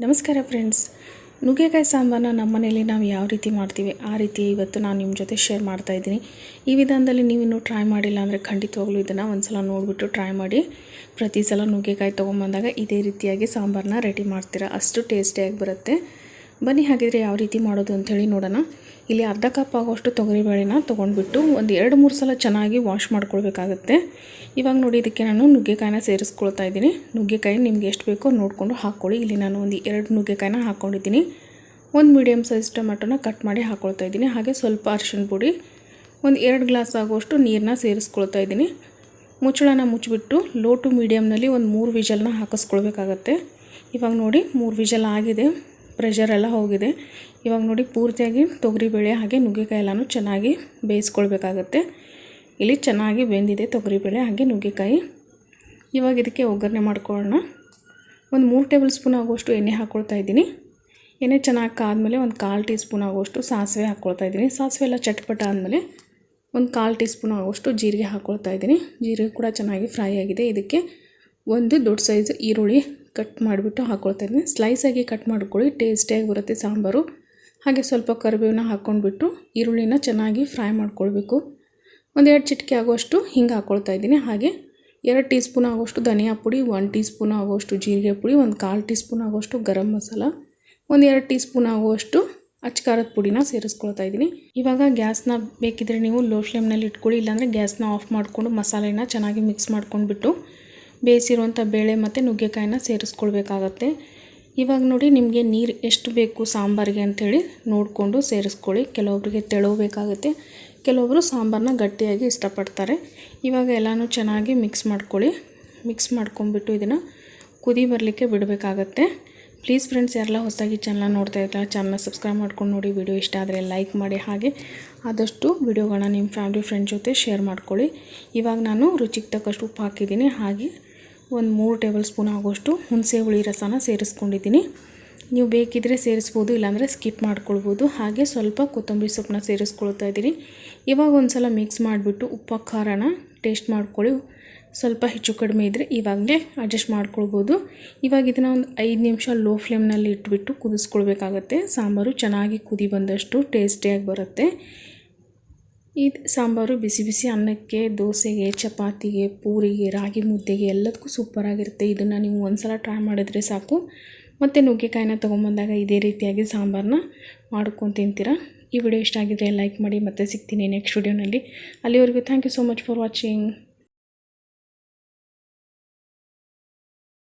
ನಮಸ್ಕಾರ ಫ್ರೆಂಡ್ಸ್ ನುಗ್ಗೆಕಾಯಿ ಸಾಂಬಾರನ್ನ ನಮ್ಮ ಮನೆಯಲ್ಲಿ ನಾವು ಯಾವ ರೀತಿ ಮಾಡ್ತೀವಿ, ಆ ರೀತಿ ಇವತ್ತು ನಾನು ನಿಮ್ಮ ಜೊತೆ ಶೇರ್ ಮಾಡ್ತಾ ಇದ್ದೀನಿ. ಈ ವಿಧಾನದಲ್ಲಿ ನೀವು ಇನ್ನೂ ಟ್ರೈ ಮಾಡಿಲ್ಲ ಅಂದರೆ ಖಂಡಿತವಾಗ್ಲೂ ಇದನ್ನು ಒಂದು ಸಲ ನೋಡಿಬಿಟ್ಟು ಟ್ರೈ ಮಾಡಿ. ಪ್ರತಿ ಸಲ ನುಗ್ಗೆಕಾಯಿ ತೊಗೊಂಬಂದಾಗ ಇದೇ ರೀತಿಯಾಗಿ ಸಾಂಬಾರನ್ನ ರೆಡಿ ಮಾಡ್ತೀರಾ. ಅಷ್ಟು ಟೇಸ್ಟಿಯಾಗಿ ಬರುತ್ತೆ. ಬನ್ನಿ, ಹಾಗಿದ್ರೆ ಯಾವ ರೀತಿ ಮಾಡೋದು ಅಂಥೇಳಿ ನೋಡೋಣ. ಇಲ್ಲಿ ಅರ್ಧ ಕಪ್ ಆಗೋಷ್ಟು ತೊಗರಿಬೇಳೆನ ತೊಗೊಂಡ್ಬಿಟ್ಟು ಒಂದು ಎರಡು ಮೂರು ಸಲ ಚೆನ್ನಾಗಿ ವಾಶ್ ಮಾಡ್ಕೊಳ್ಬೇಕಾಗತ್ತೆ. ಇವಾಗ ನೋಡಿ ಇದಕ್ಕೆ ನಾನು ನುಗ್ಗೆಕಾಯಿನ ಸೇರಿಸ್ಕೊಳ್ತಾ ಇದ್ದೀನಿ. ನುಗ್ಗೆಕಾಯಿ ನಿಮ್ಗೆ ಎಷ್ಟು ಬೇಕೋ ನೋಡಿಕೊಂಡು ಹಾಕ್ಕೊಳ್ಳಿ. ಇಲ್ಲಿ ನಾನು ಒಂದು ಎರಡು ನುಗ್ಗೆಕಾಯಿನ ಹಾಕ್ಕೊಂಡಿದ್ದೀನಿ. ಒಂದು ಮೀಡಿಯಮ್ ಸೈಜ್ ಟೊಮೆಟೊನ ಕಟ್ ಮಾಡಿ ಹಾಕ್ಕೊಳ್ತಾ ಇದ್ದೀನಿ. ಹಾಗೆ ಸ್ವಲ್ಪ ಅರಿಶಿಣ ಪುಡಿ, ಒಂದು ಎರಡು ಗ್ಲಾಸ್ ಆಗುವಷ್ಟು ನೀರನ್ನ ಸೇರಿಸ್ಕೊಳ್ತಾ ಇದ್ದೀನಿ. ಮುಚ್ಚಳನ ಮುಚ್ಚಿಬಿಟ್ಟು ಲೋ ಟು ಮೀಡಿಯಮ್ನಲ್ಲಿ ಒಂದು ಮೂರು ವಿಜಲ್ನ ಹಾಕಿಸ್ಕೊಳ್ಬೇಕಾಗತ್ತೆ. ಇವಾಗ ನೋಡಿ ಮೂರು ವಿಜಲ್ ಆಗಿದೆ. ಪ್ರೆಷರ್ ಎಲ್ಲ ಹೋಗಿದೆ. ಇವಾಗ ನೋಡಿ ಪೂರ್ತಿಯಾಗಿ ತೊಗರಿಬೇಳೆ ಹಾಗೆ ನುಗ್ಗೆಕಾಯಿ ಎಲ್ಲನೂ ಚೆನ್ನಾಗಿ ಬೇಯಿಸ್ಕೊಳ್ಬೇಕಾಗತ್ತೆ. ಇಲ್ಲಿ ಚೆನ್ನಾಗಿ ಬೆಂದಿದೆ ತೊಗರಿಬೇಳೆ ಹಾಗೆ ನುಗ್ಗೆಕಾಯಿ. ಇವಾಗ ಇದಕ್ಕೆ ಒಗ್ಗರಣೆ ಮಾಡ್ಕೊಳ್ಳೋಣ. ಒಂದು ಮೂರು ಟೇಬಲ್ ಸ್ಪೂನ್ ಆಗುವಷ್ಟು ಎಣ್ಣೆ ಹಾಕ್ಕೊಳ್ತಾ ಇದ್ದೀನಿ. ಎಣ್ಣೆ ಚೆನ್ನಾಗಿ ಕಾದಮೇಲೆ ಒಂದು ಕಾಲು ಟೀ ಸ್ಪೂನ್ ಆಗುವಷ್ಟು ಸಾಸಿವೆ ಹಾಕ್ಕೊಳ್ತಾ ಇದ್ದೀನಿ. ಸಾಸಿವೆ ಎಲ್ಲ ಚಟ್ಪಟ ಆದಮೇಲೆ ಒಂದು ಕಾಲು ಟೀ ಸ್ಪೂನ್ ಆಗುವಷ್ಟು ಜೀರಿಗೆ ಹಾಕ್ಕೊಳ್ತಾ ಇದ್ದೀನಿ. ಜೀರಿಗೆ ಕೂಡ ಚೆನ್ನಾಗಿ ಫ್ರೈ ಆಗಿದೆ. ಇದಕ್ಕೆ ಒಂದು ದೊಡ್ಡ ಸೈಜ್ ಈರುಳ್ಳಿ ಕಟ್ ಮಾಡಿಬಿಟ್ಟು ಹಾಕ್ಕೊಳ್ತಾ ಇದ್ದೀನಿ. ಸ್ಲೈಸಾಗಿ ಕಟ್ ಮಾಡ್ಕೊಳ್ಳಿ. ಟೇಸ್ಟಿಯಾಗಿ ಬರುತ್ತೆ ಸಾಂಬಾರು. ಹಾಗೆ ಸ್ವಲ್ಪ ಕರಿಬೇವನ್ನ ಹಾಕ್ಕೊಂಡ್ಬಿಟ್ಟು ಈರುಳ್ಳಿನ ಚೆನ್ನಾಗಿ ಫ್ರೈ ಮಾಡ್ಕೊಳ್ಬೇಕು. ಒಂದೆರಡು ಚಿಟಿಕೆ ಆಗುವಷ್ಟು ಹಿಂಗೆ ಹಾಕ್ಕೊಳ್ತಾ ಇದ್ದೀನಿ. ಹಾಗೆ ಎರಡು ಟೀ ಸ್ಪೂನ್ ಆಗುವಷ್ಟು ಧನಿಯಾ ಪುಡಿ ಒಂದು ಟೀ ಸ್ಪೂನ್ ಆಗುವಷ್ಟು ಜೀರಿಗೆ ಪುಡಿ, ಒಂದು ಕಾಲು ಟೀ ಸ್ಪೂನ್ ಆಗುವಷ್ಟು ಗರಂ ಮಸಾಲ, ಒಂದು ಎರಡು ಟೀ ಸ್ಪೂನ್ ಆಗುವಷ್ಟು ಅಚ್ಕಾರದ ಪುಡಿನ ಸೇರಿಸ್ಕೊಳ್ತಾ ಇದ್ದೀನಿ. ಇವಾಗ ಗ್ಯಾಸ್ನ ಬೇಕಿದ್ರೆ ನೀವು ಲೋ ಫ್ಲೇಮ್ನಲ್ಲಿ ಇಟ್ಕೊಳ್ಳಿ, ಇಲ್ಲಾಂದರೆ ಗ್ಯಾಸ್ನ ಆಫ್ ಮಾಡಿಕೊಂಡು ಮಸಾಲೆನ ಚೆನ್ನಾಗಿ ಮಿಕ್ಸ್ ಮಾಡ್ಕೊಂಡ್ಬಿಟ್ಟು ಬೇಯಿಸಿರುವಂಥ ಬೇಳೆ ಮತ್ತು ನುಗ್ಗೆಕಾಯಿನ ಸೇರಿಸ್ಕೊಳ್ಬೇಕಾಗತ್ತೆ. ಇವಾಗ ನೋಡಿ ನಿಮಗೆ ನೀರು ಎಷ್ಟು ಬೇಕು ಸಾಂಬಾರಿಗೆ ಅಂಥೇಳಿ ನೋಡಿಕೊಂಡು ಸೇರಿಸ್ಕೊಳ್ಳಿ. ಕೆಲವೊಬ್ಬರಿಗೆ ತೆಳುವಬೇಕಾಗತ್ತೆ ಕೆಲವೊಬ್ಬರು ಸಾಂಬಾರನ್ನ ಗಟ್ಟಿಯಾಗಿ ಇಷ್ಟಪಡ್ತಾರೆ. ಇವಾಗ ಎಲ್ಲನೂ ಚೆನ್ನಾಗಿ ಮಿಕ್ಸ್ ಮಾಡ್ಕೊಳ್ಳಿ. ಮಿಕ್ಸ್ ಮಾಡ್ಕೊಂಬಿಟ್ಟು ಇದನ್ನು ಕುದಿ ಬರಲಿಕ್ಕೆ ಬಿಡಬೇಕಾಗತ್ತೆ. ಪ್ಲೀಸ್ ಫ್ರೆಂಡ್ಸ್ ಯಾರೆಲ್ಲ ಹೊಸದಾಗಿ ಚಾನಲ್ ನೋಡ್ತಾ ಇದ್ದಾರೆ ಚಾನಲ್ನ ಸಬ್ಸ್ಕ್ರೈಬ್ ಮಾಡ್ಕೊಂಡು ನೋಡಿ. ವಿಡಿಯೋ ಇಷ್ಟ ಆದರೆ ಲೈಕ್ ಮಾಡಿ. ಹಾಗೆ ಆದಷ್ಟು ವಿಡಿಯೋಗಳನ್ನ ನಿಮ್ಮ ಫ್ಯಾಮಿಲಿ ಫ್ರೆಂಡ್ ಜೊತೆ ಶೇರ್ ಮಾಡ್ಕೊಳ್ಳಿ. ಇವಾಗ ನಾನು ರುಚಿಗೆ ತಕ್ಕಷ್ಟು ಉಪ್ಪು ಹಾಕಿದ್ದೀನಿ. ಹಾಗೆ ಒಂದು ಮೂರು ಟೇಬಲ್ ಸ್ಪೂನ್ ಆಗೋಷ್ಟು ಹುಣಸೆ ಹುಳಿ ರಸನ ಸೇರಿಸ್ಕೊಂಡಿದ್ದೀನಿ. ನೀವು ಬೇಕಿದ್ದರೆ ಸೇರಿಸ್ಬೋದು, ಇಲ್ಲಾಂದರೆ ಸ್ಕಿಪ್ ಮಾಡ್ಕೊಳ್ಬೋದು. ಹಾಗೆ ಸ್ವಲ್ಪ ಕೊತ್ತಂಬರಿ ಸೊಪ್ಪನ್ನ ಸೇರಿಸ್ಕೊಳ್ತಾ ಇದ್ದೀನಿ. ಇವಾಗ ಒಂದು ಸಲ ಮಿಕ್ಸ್ ಮಾಡಿಬಿಟ್ಟು ಉಪ್ಪು, ಖಾರನ ಟೇಸ್ಟ್ ಮಾಡ್ಕೊಳ್ಳಿ. ಸ್ವಲ್ಪ ಹೆಚ್ಚು ಕಡಿಮೆ ಇದ್ದರೆ ಇವಾಗಲೇ ಅಡ್ಜಸ್ಟ್ ಮಾಡ್ಕೊಳ್ಬೋದು. ಇವಾಗ ಇದನ್ನು ಒಂದು ಐದು ನಿಮಿಷ ಲೋ ಫ್ಲೇಮ್ನಲ್ಲಿ ಇಟ್ಬಿಟ್ಟು ಕುದಿಸ್ಕೊಳ್ಬೇಕಾಗತ್ತೆ. ಸಾಂಬಾರು ಚೆನ್ನಾಗಿ ಕುದಿ ಬಂದಷ್ಟು ಟೇಸ್ಟಿಯಾಗಿ ಬರುತ್ತೆ. ಈ ಸಾಂಬಾರು ಬಿಸಿ ಬಿಸಿ ಅನ್ನಕ್ಕೆ, ದೋಸೆಗೆ, ಚಪಾತಿಗೆ, ಪೂರಿಗೆ, ರಾಗಿ ಮುದ್ದೆಗೆ ಎಲ್ಲದಕ್ಕೂ ಸೂಪರಾಗಿರುತ್ತೆ ಇದನ್ನು ನೀವು ಒಂದು ಸಲ ಟ್ರೈ ಮಾಡಿದರೆ ಸಾಕು. ಮತ್ತು ನುಗ್ಗೆಕಾಯಿನ ತೊಗೊಂಬಂದಾಗ ಇದೇ ರೀತಿಯಾಗಿ ಸಾಂಬಾರನ್ನ ಮಾಡ್ಕೊಂಡು ತಿಂತೀರಾ? ಈ ವಿಡಿಯೋ ಇಷ್ಟ ಆಗಿದ್ರೆ ಲೈಕ್ ಮಾಡಿ ಮತ್ತೆ ಸಿಗ್ತೀನಿ ನೆಕ್ಸ್ಟ್ ವಿಡಿಯೋನಲ್ಲಿ ಅಲ್ಲಿವರೆಗೂ thank you so much for watching